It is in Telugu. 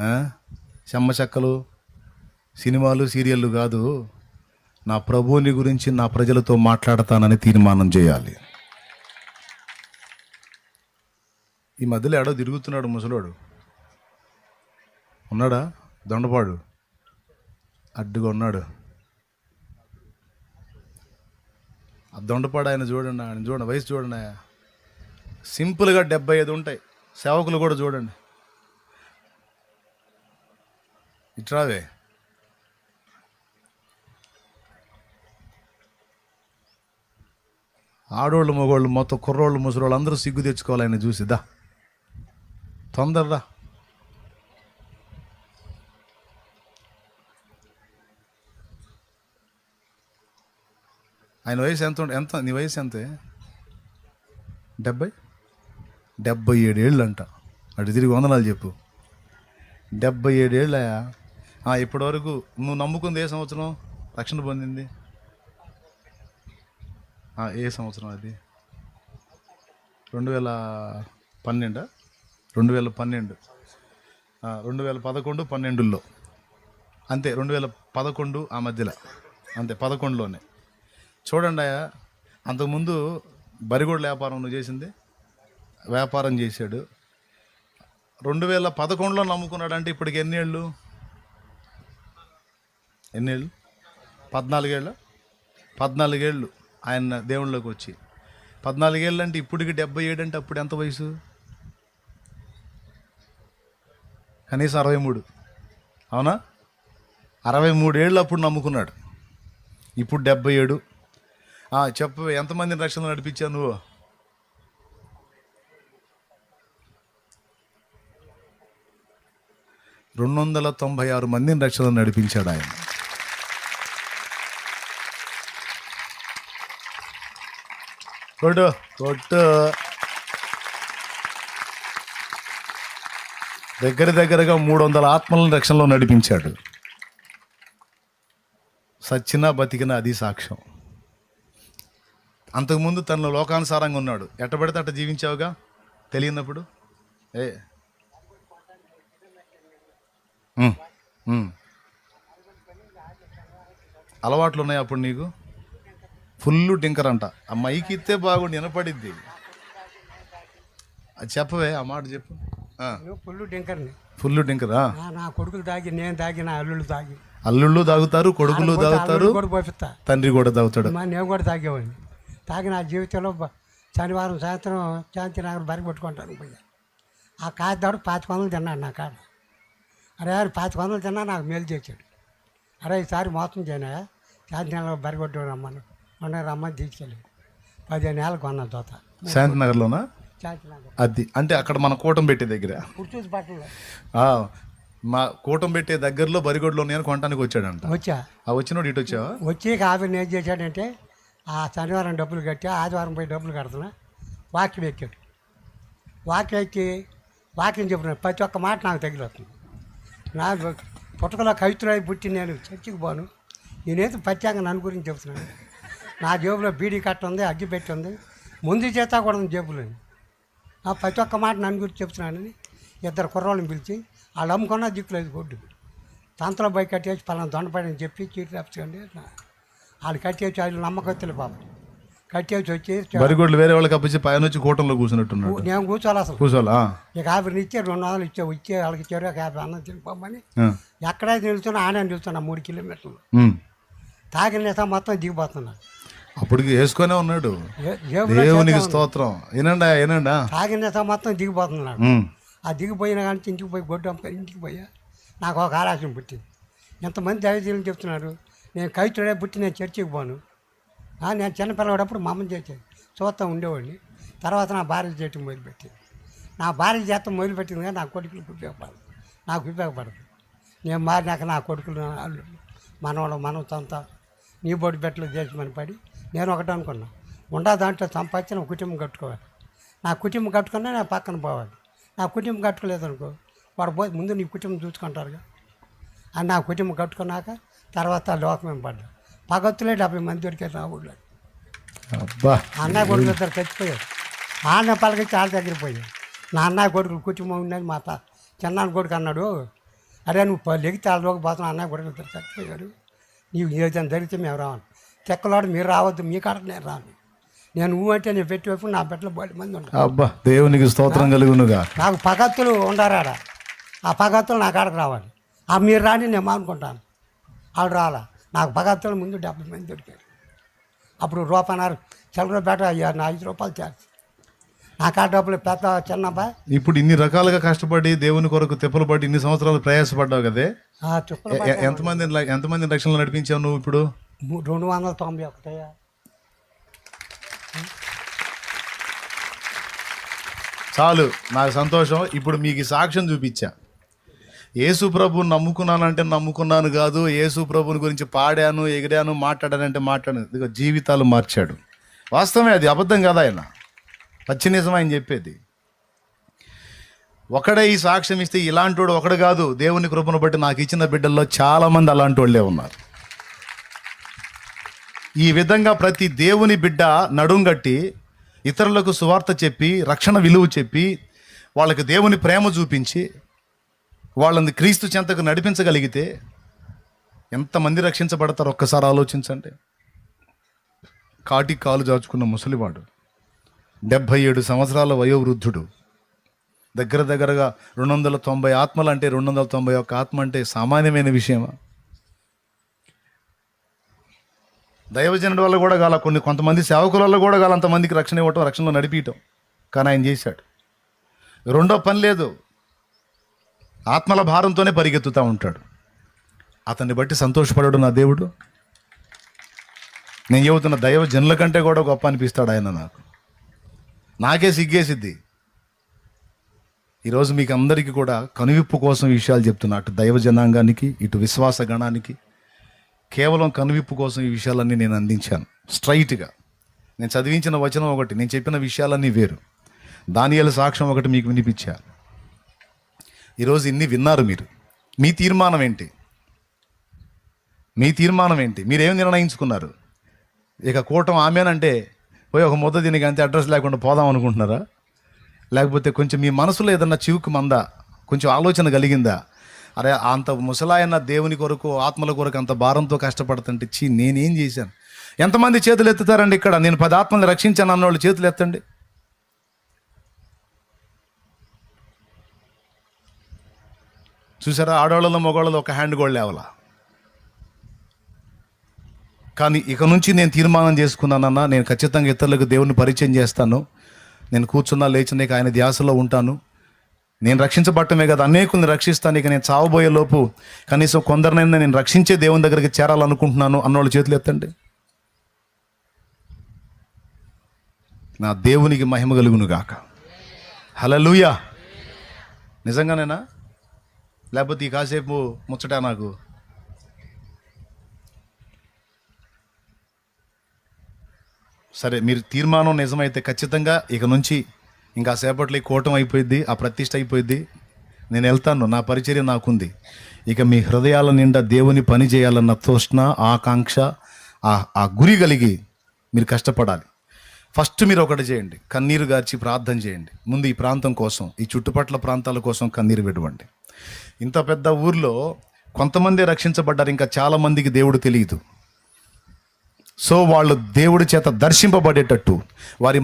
ఆ? చెమ్మ చెక్కలు సినిమాలు సీరియళ్ళు కాదు. నా ప్రభువుని గురించి నా ప్రజలతో మాట్లాడతానని తీర్మానం చేయాలి. ఈ మధ్యలో ఎడో తిరుగుతున్నాడు ముసలోడు. ఉన్నాడా? దొండపాడు. అడ్డుగా ఉన్నాడు. ఆ దొండపాడు ఆయన చూడండి ఆయన చూడండి వయసు చూడండి సింపుల్గా డెబ్బై ఐదు ఉంటాయి. సేవకులు కూడా చూడండి. ఇట్రావే ఆడోళ్ళు మగోళ్ళు మొత్తం కుర్రోళ్ళు ముసలోళ్ళు అందరూ సిగ్గు తెచ్చుకోవాలని చూసిద్దా తొందరరా ఆయన వయసు ఎంత ఎంత? నీ వయసు ఎంతే? డెబ్బై? డెబ్బై ఏడేళ్ళు అంట అటు తిరిగి వందనాలు చెప్పు. డెబ్బై ఏడేళ్ళయా? ఇప్పటి వరకు నువ్వు నమ్ముకుంది ఏ సంవత్సరం? రక్షణ పొందింది. ఏ సంవత్సరం అది? రెండు వేల పన్నెండా? రెండు వేల పన్నెండు. రెండు వేల పదకొండు పన్నెండులో అంతే రెండు వేల పదకొండు ఆ మధ్యలో. అంతే పదకొండులోనే. చూడండి అయ్యా అంతకుముందు బరిగోడ్ల వ్యాపారం నువ్వు చేసింది? వ్యాపారం చేశాడు. రెండు వేల పదకొండులో నమ్ముకున్నాడు అంటే ఇప్పటికి ఎన్ని ఏళ్ళు? ఎన్నేళ్ళు? పద్నాలుగేళ్ళ? పద్నాలుగేళ్ళు పద్నాలుగేళ్ళు ఆయన దేవుళ్ళకి వచ్చి. పద్నాలుగేళ్ళు అంటే ఇప్పటికి డెబ్బై ఏడు అంటే అప్పుడు ఎంత వయసు? కనీసం అరవై మూడు అవునా? అరవై మూడేళ్ళు అప్పుడు నమ్ముకున్నాడు. ఇప్పుడు డెబ్బై ఏడు చెప్ప చెప్పు ఎంతమందిని రక్షణ నడిపించావు నువ్వు? రెండు వందల తొంభై ఆరు మందిని రక్షణ నడిపించాడు ఆయన. కొట్టు కొట్టు. దగ్గర దగ్గరగా మూడు వందల ఆత్మలను రక్షణలో నడిపించాడు. సచ్చినా బతికినా అది సాక్ష్యం. అంతకుముందు తనలో లోకానుసారంగా ఉన్నాడు. ఎట్టబడితే అట్ట జీవించావుగా? తెలియనప్పుడు? ఏ? అలవాట్లు ఉన్నాయి అప్పుడు నీకు? ఫుల్ టింకర్ అంట ఆ మైకి ఇస్తే బాగుండి వినపడిద్ది. అది చెప్పవే ఆ మాట చెప్పు. పుల్లు డింకర్ని ఫుల్ టింకరా? నా- కొడుకులు తాగి నేను తాగి నా అల్లుళ్ళు తాగి. అల్లుళ్ళు తాగుతారు కొడుకులు తాగుతారు తండ్రి కూడా తాగుతాడు. నేను కూడా తాగేవాడిని. తాగి నా జీవితంలో శనివారం సాయంత్రం శాంతినగర్ బరి కొట్టుకుంటాను పోయా. ఆ కాదాడు పాతిక వందలు తిన్నాడు నా కాడ. అరే యారు పాతిక వందలు తిన్నా నాకు మేలు చేశాడు. అరే ఈసారి మోసం చేయనా? శాంతినగర్ బరి కొట్టు రమ్మను. మొన్న రమ్మని తీసుకెళ్ళి పదిహేను కొన్నాను తోత శాంతినగర్లోనా? శాంతినగర్ అది అంటే అక్కడ మన కూటం పెట్టే దగ్గర. మా కూటం పెట్టే దగ్గరలో బరిగొడ్లో నేను కొనడానికి వచ్చాడంట. వచ్చా. ఆ వచ్చినోడు ఇటు వచ్చావా? వచ్చి కాఫీ ఏం చేశాడంటే ఆ శనివారం డబ్బులు కట్టి ఆదివారం పోయి డబ్బులు కడుతున్నా. వాక్యం ఎక్కాడు. వాక్యం ఎక్కి వాక్యం చెప్తున్నాడు. ప్రతి ఒక్క మాట నాకు తగిలొస్తుంది నాకు పుట్టకలో కవిత్రులై పుట్టి నేను చర్చికి పోను. నేనేదో ప్రత్యేకంగా నన్ను గురించి చెప్తున్నాను. నా జేబులో బీడీ కట్ట ఉంది అగ్గి పెట్టి ఉంది. ముందు చేత కూడా ఉంది జేబులో. ఆ ప్రతి ఒక్క మాట నన్ను గురించి చెప్తున్నానని ఇద్దరు కుర్రోళ్ళని పిలిచి వాళ్ళు అమ్ముకున్న దిక్కులేదు కొడ్డు తంతలో బైక్ కట్టేసి పలానా దొండపడని చెప్పి చీటి రాపించండి వాళ్ళు కట్టేసి వాళ్ళు నమ్మకత్తులు పాపం. కట్టేసి వచ్చి బరిగొడ్లు వేరే వాళ్ళకి అప్పించి పైన వచ్చి కూటంలో కూర్చున్నట్టున్నాడు. నేను కూర్చోవాలి? అసలు కూర్చోవాలా ఇక ఆవిడని ఇచ్చే రెండు వందలు ఇచ్చే ఇచ్చే వాళ్ళకి ఇచ్చారు ఒక యాభై అన్నం తినిపోమని. ఎక్కడైతే నిలుస్తున్నా ఆనే నిలుస్తున్నా మూడు కిలోమీటర్లు. తాగిన మొత్తం దిగిపోతున్నా అప్పటికి వేసుకొనే ఉన్నాడు. దేవునికి. స్తోత్రం. ఏనండా ఏనండా తాగిన మొత్తం దిగిపోతున్నాడు. ఆ దిగిపోయిన కానీ ఇంటికి పోయి గొడ్డు ఇంటికి పోయా. నాకు ఒక ఆలోచన పుట్టింది. ఎంతమంది దైవజీలు చెప్తున్నారు నేను కైతుడే పుట్టి నేను చర్చికి పోను. నేను చిన్నపిల్లవాడప్పుడు మా అమ్మని చేసేది చూస్తా ఉండేవాడిని. తర్వాత నా భార్య చేయటం మొదలుపెట్టింది నా భార్య చేత మొదలుపెట్టింది కానీ నా కొడుకులకు ఉపయోగపడదు. నాకు ఉపయోగపడదు. నేను మారినాక నా కొడుకులు నా అల్లుళ్ళు మనవాళ్ళు మనం అంతా నీ బొడి బెట్టలు చేసమని పడి నేను ఒకటి అనుకున్నా. ఉండా దాంట్లో సంపాదించిన కుటుంబం కట్టుకోవాలి. నా కుటుంబం కట్టుకున్నా నా పక్కన పోవాలి. నా కుటుంబం కట్టుకోలేదు అనుకో వాడు పోయి ముందు నీ కుటుంబం చూసుకుంటారుగా. అని నా కుటుంబం కట్టుకున్నాక తర్వాత లోకమేం పడ్డా పగత్తులే డెబ్బై మంది దొరికారు నా ఊళ్ళో అబ్బా! అన్నయ్య కొడుకులు ఇద్దరు చచ్చిపోయారు. ఆ అన్న పలకొచ్చి వాళ్ళ దగ్గర పోయారు. నా అన్నయ్య కొడుకులు కుటుంబం ఉన్నది మా చిన్నాన్న కొడుకు అన్నాడు అరే నువ్వు లెగితే ఆలోకి పోతున్నా అన్న కూడా ఇద్దరు చచ్చిపోయాడు నీవు ఏదైనా జరిగితే మేము రావాలి తెక్కలాడు మీరు రావద్దు మీ కాడ నేను రాను. నేను నువ్వు అంటే నేను పెట్టి వైపు నా బిడ్డలు బయట మంది ఉంటారు అబ్బా దేవునికి స్తోత్రం కలుగునుగా. నాకు పగత్తులు ఉండారాడ? ఆ పగత్తులు నా కాడకు రావాలి. ఆ మీరు రాని నేను మానుకుంటాను. వాళ్ళు రాలా. నాకు పగత్తులు ముందు డెబ్బై మంది దొరికారు. అప్పుడు రూపాయన్నారు చిల్లరపేట అయ్యా నా ఐదు రూపాయలు చేసి నా కాడ డబ్బులు పెద్ద చిన్నబ్బాయి ఇప్పుడు ఇన్ని రకాలుగా కష్టపడి దేవుని కొరకు తిప్పలు పడి ఇన్ని సంవత్సరాలు ప్రయాసపడ్డావు కదే. ఎంతమంది ఎంతమంది రక్షణలు నడిపించావు నువ్వు ఇప్పుడు? రెండు వందల తొంభై ఒకటయ్యా. చాలు నాకు సంతోషం. ఇప్పుడు మీకు సాక్ష్యం చూపించా. యేసు ప్రభుని నమ్ముకున్నానంటే నమ్ముకున్నాను కాదు యేసు ప్రభుని గురించి పాడాను ఎగిరాను మాట్లాడానంటే మాట్లాడాను. ఇదిగో జీవితాలు మార్చాడు. వాస్తవమే అది అబద్ధం కదా ఆయన. పచ్చి నిజం ఆయన చెప్పేది. ఒకడే ఈ సాక్ష్యం ఇస్తే ఇలాంటి వాడు ఒకడు కాదు. దేవుని కృపను బట్టి నాకు ఇచ్చిన బిడ్డల్లో చాలామంది అలాంటి వాళ్ళే ఉన్నారు. ఈ విధంగా ప్రతి దేవుని బిడ్డ నడుంగట్టి ఇతరులకు సువార్త చెప్పి రక్షణ విలువ చెప్పి వాళ్ళకి దేవుని ప్రేమ చూపించి వాళ్ళని క్రీస్తు చెంతకు నడిపించగలిగితే ఎంతమంది రక్షించబడతారు? ఒక్కసారి ఆలోచించండి. కాటి కాలు జాచుకున్న ముసలివాడు డెబ్భై ఏడు సంవత్సరాల వయోవృద్ధుడు దగ్గర దగ్గరగా రెండు వందల తొంభై ఆత్మలు అంటే రెండు వందల తొంభై ఒక్క ఆత్మ అంటే సామాన్యమైన విషయమా? దైవజనుడి వల్ల కూడా కాల కొన్ని కొంతమంది సేవకుల వల్ల కూడా కాల అంతమందికి రక్షణ ఇవ్వటం రక్షణలో నడిపించటం కానీ ఆయన చేశాడు. రెండో పని లేదు. ఆత్మల భారంతోనే పరిగెత్తుతూ ఉంటాడు. అతన్ని బట్టి సంతోషపడాడు నా దేవుడు. నేను చెబుతున్న దైవ జనుల కంటే కూడా గొప్ప అనిపిస్తాడు ఆయన నాకు. నాకే సిగ్గేసిద్ది. ఈరోజు మీకు అందరికీ కూడా కనువిప్పు కోసం విషయాలు చెప్తున్నా. అటు దైవ జనాంగానికి ఇటు విశ్వాస గణానికి కేవలం కనువిప్పు కోసం ఈ విషయాలన్నీ నేను అందించాను. స్ట్రైట్గా. నేను చదివించిన వచనం ఒకటి నేను చెప్పిన విషయాలన్నీ వేరు. దానియాల సాక్ష్యం ఒకటి మీకు వినిపించా. ఈరోజు ఇన్ని విన్నారు మీరు. మీ తీర్మానం ఏంటి? మీ తీర్మానం ఏంటి? మీరేం నిర్ణయించుకున్నారు? ఇక కూటం ఆమెనంటే పోయి ఒక ముద్ద దీనికి అంతే అడ్రస్ లేకుండా పోదాం అనుకుంటున్నారా? లేకపోతే కొంచెం మీ మనసులో ఏదన్నా చివుకు మందా? కొంచెం ఆలోచన కలిగిందా? అరే అంత ముసలాయన దేవుని కొరకు ఆత్మల కొరకు అంత భారంతో కష్టపడుతుంటే చీ నేనేం చేశాను? ఎంతమంది చేతులు ఎత్తుతారండి ఇక్కడ? నేను పది ఆత్మల్ని రక్షించాను అన్నోళ్ళు చేతులు ఎత్తండి. చూసారా? ఆడవాళ్ళలో మగవాళ్ళలో ఒక హ్యాండ్ కూడా లేవలా? కానీ ఇక నుంచి నేను తీర్మానం చేసుకున్నానన్నా నేను ఖచ్చితంగా ఇతరులకు దేవుని పరిచయం చేస్తాను. నేను కూర్చున్నా లేచిన ఆయన ధ్యాసలో ఉంటాను. నేను రక్షించబట్టమే కదా అనేకుల్ని రక్షిస్తాను. ఇక నేను చావబోయే లోపు కనీసం కొందరినైనా నేను రక్షించే దేవుని దగ్గరికి చేరాలనుకుంటున్నాను అన్నోళ్ళు చేతులు ఎత్తండి. నా దేవునికి మహిమ కలుగును గాక. హలలుయా నిజంగానేనా? లేకపోతే ఈ కాసేపు ముచ్చట నాకు? సరే మీరు తీర్మానం నిజమైతే ఖచ్చితంగా ఇక నుంచి ఇంకా సేపట్లో ఈ కూటం అయిపోయింది ఆ ప్రతిష్ట అయిపోయింది నేను వెళ్తాను నా పరిచర్య నాకుంది. ఇక మీ హృదయాల నిండా దేవుని పని చేయాలన్న తోష్ణ ఆకాంక్ష ఆ గురి కలిగి మీరు కష్టపడాలి. ఫస్ట్ మీరు ఒకటి చేయండి కన్నీరు గార్చి ప్రార్థన చేయండి. ముందు ఈ ప్రాంతం కోసం ఈ చుట్టుపక్కల ప్రాంతాల కోసం కన్నీరు విడవండి. ఇంత పెద్ద ఊర్లో కొంతమంది రక్షించబడ్డారు ఇంకా చాలామందికి దేవుడు తెలియదు. సో వాళ్ళు దేవుడి చేత దర్శింపబడేటట్టు వారి